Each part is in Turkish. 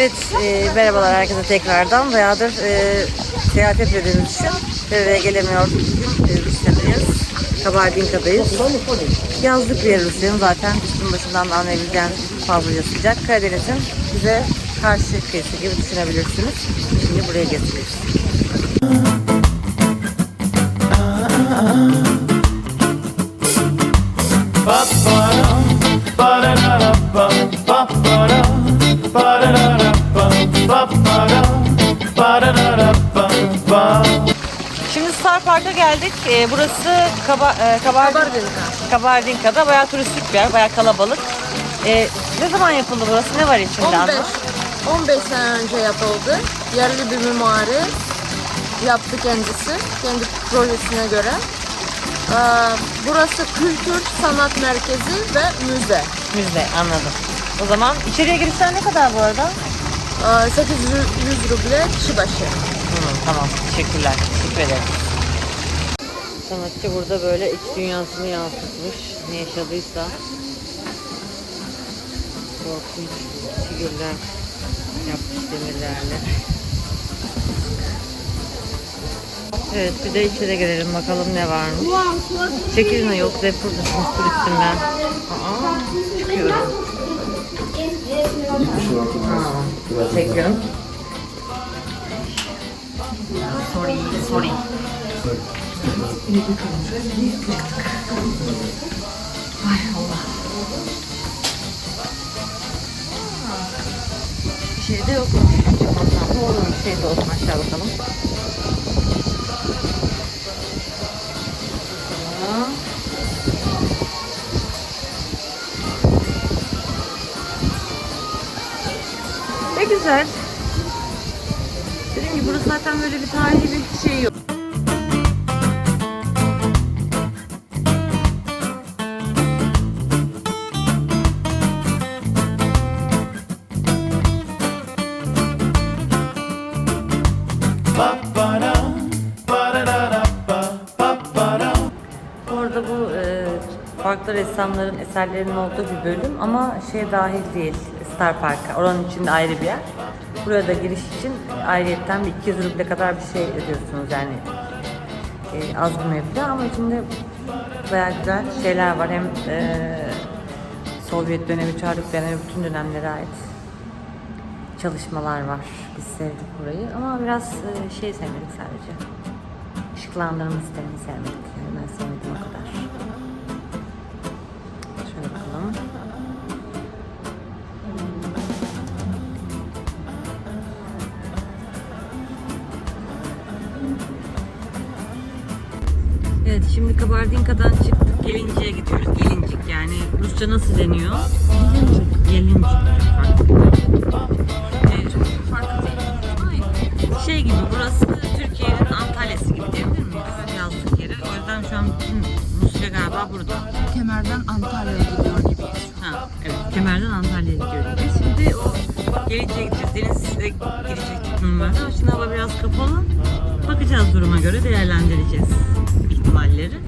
Evet, e, merhabalar herkese tekrardan. Bayağıdır e, seyahat etmediğimiz için buraya gelemiyorduk. Bugün e, Rusya'dayız. Kabardinka'dayız. Yazlık bir yer Rusya'nın zaten üstün başından da anlayabileceğiniz fazlaca sıcak. Karadeniz'in bize karşı kıyısı gibi düşünebilirsiniz. Şimdi buraya getiriyoruz. Şimdi geldik. Ee, burası Kaba, e, Kabardin- Kabardinka. Kabardinka'da bayağı turistik bir yer, bayağı kalabalık. Ee, ne zaman yapıldı burası? Ne var içinde 15, anlat? 15 sene önce yapıldı. Yerli bir mimari yaptı kendisi. Kendi projesine göre. Ee, burası kültür, sanat merkezi ve müze. Müze, anladım. O zaman içeriye girişler ne kadar bu arada? Ee, 800 ruble kişi başı. Hı, tamam, teşekkürler. Teşekkür ederim. Sanatçı burada böyle iç dünyasını yansıtmış. Ne yaşadıysa. Korkunç figürler yapmış demirlerle. Evet bir de içeri girelim bakalım ne varmış. Çekilin yok hep buradasınız turistim ben. Aa, çıkıyorum. Aa, çekiyorum. Sorry, sorry. Ay Allah. Bir şey de yok. Çıkmasam da olur. Bir şey de olsun aşağı bakalım. Ne güzel. Dediğim gibi burası zaten böyle bir tarihi bir şey yok. Farklı ressamların eserlerinin olduğu bir bölüm ama şey dahil değil Star Park'a. Oranın içinde ayrı bir yer. Buraya da giriş için ayrıyetten bir 200 ruble kadar bir şey ödüyorsunuz yani. E, az bir meblağ ama içinde bayağı güzel şeyler var. Hem e, Sovyet dönemi, Çarlık dönemi bütün dönemlere ait çalışmalar var. Biz sevdik burayı ama biraz e, şey sevmedik sadece. Işıklandırma sistemini sevmedik. Yani ben sevmedim o kadar. Şimdi Kabardinka'dan çıktık. Gelincik'e gidiyoruz. Gelincik yani Rusça nasıl deniyor? Gelincik. Gelincik. Farklı. Evet, çok farklı değil. Şey gibi burası Türkiye'nin Antalya'sı gibi diyebilir miyiz? Yazlık yeri. O yüzden şu an bütün Rusya galiba burada. Kemerden Antalya'ya gidiyor gibiyiz. Ha, evet. Kemer'den Antalya'ya gidiyoruz. Biz şimdi o Gelincik'e gideceğiz. Deniz'e girecektik normalde. Şimdi hava biraz kapalı. Bakacağız duruma göre değerlendireceğiz ihtimalleri.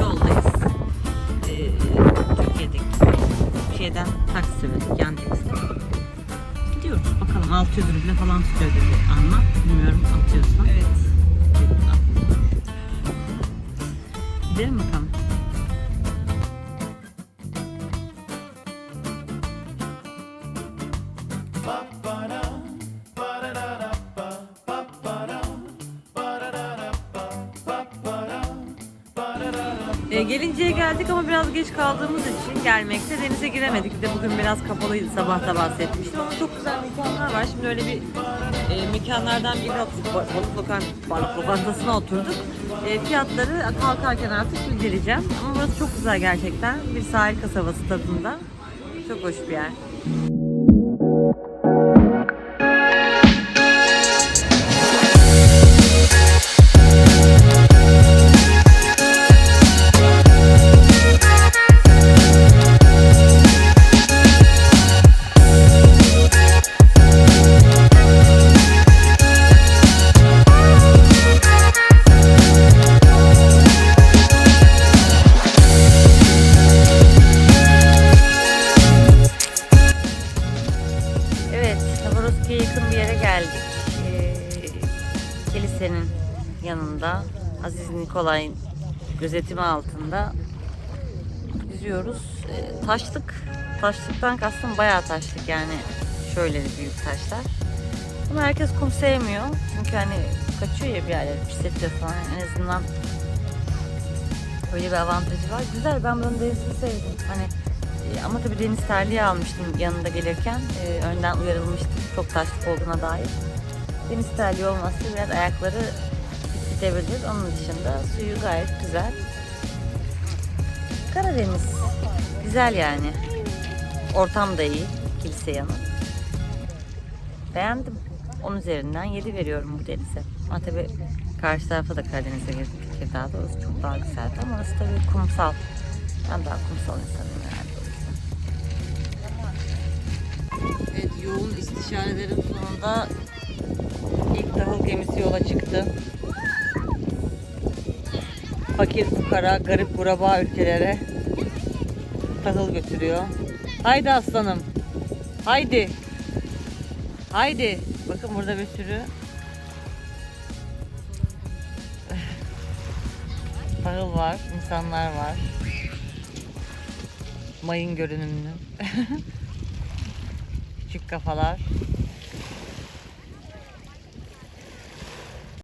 Yoldayız. Ee, Türkiye'deki şeyden taksi söyledik. Yandex'ten. Gidiyoruz bakalım 600 ruble falan tutuyor dedi Anna. Bilmiyorum atıyorsa. Evet. Gidelim bakalım. E, Gelinceye geldik ama biraz geç kaldığımız için gelmekte denize giremedik. Bir de bugün biraz kapalıydı sabah da bahsetmiştim ama çok güzel mekanlar var. Şimdi öyle bir e, mekanlardan bir balık, balık, lokan, balık lokantasına oturduk. E, fiyatları kalkarken artık bildireceğim. Ama burası çok güzel gerçekten. Bir sahil kasabası tadında. Çok hoş bir yer. Novoroski'ye yakın bir yere geldik. Ee, kilisenin yanında Aziz Nikolay gözetimi altında yüzüyoruz. Ee, taşlık, taşlıktan kastım bayağı taşlık yani şöyle büyük taşlar. Ama herkes kum sevmiyor. Çünkü hani kaçıyor ya bir yerlere pisletiyor falan. En azından öyle bir avantajı var. Güzel ben bunun denizini sevdim. Hani e, ama tabii deniz terliği almıştım yanında gelirken. E, önden uyarılmıştım çok taşlık olduğuna dair. Deniz terliği olması biraz ayakları titretebilir. Onun dışında suyu gayet güzel. Karadeniz. Güzel yani. Ortam da iyi. Kilise yanı. Beğendim. 10 üzerinden 7 veriyorum bu denize. Ama tabii karşı tarafa da Karadeniz'e girdik. Tekirdağ'da orası çok daha güzeldi ama orası tabii kumsal. Ben daha kumsal insanım yoğun istişarelerin sonunda ilk tahıl gemisi yola çıktı. Fakir fukara, garip kuraba ülkelere tahıl götürüyor. Haydi aslanım. Haydi. Haydi. Bakın burada bir sürü tahıl var, insanlar var. Mayın görünümlü. Küçük kafalar.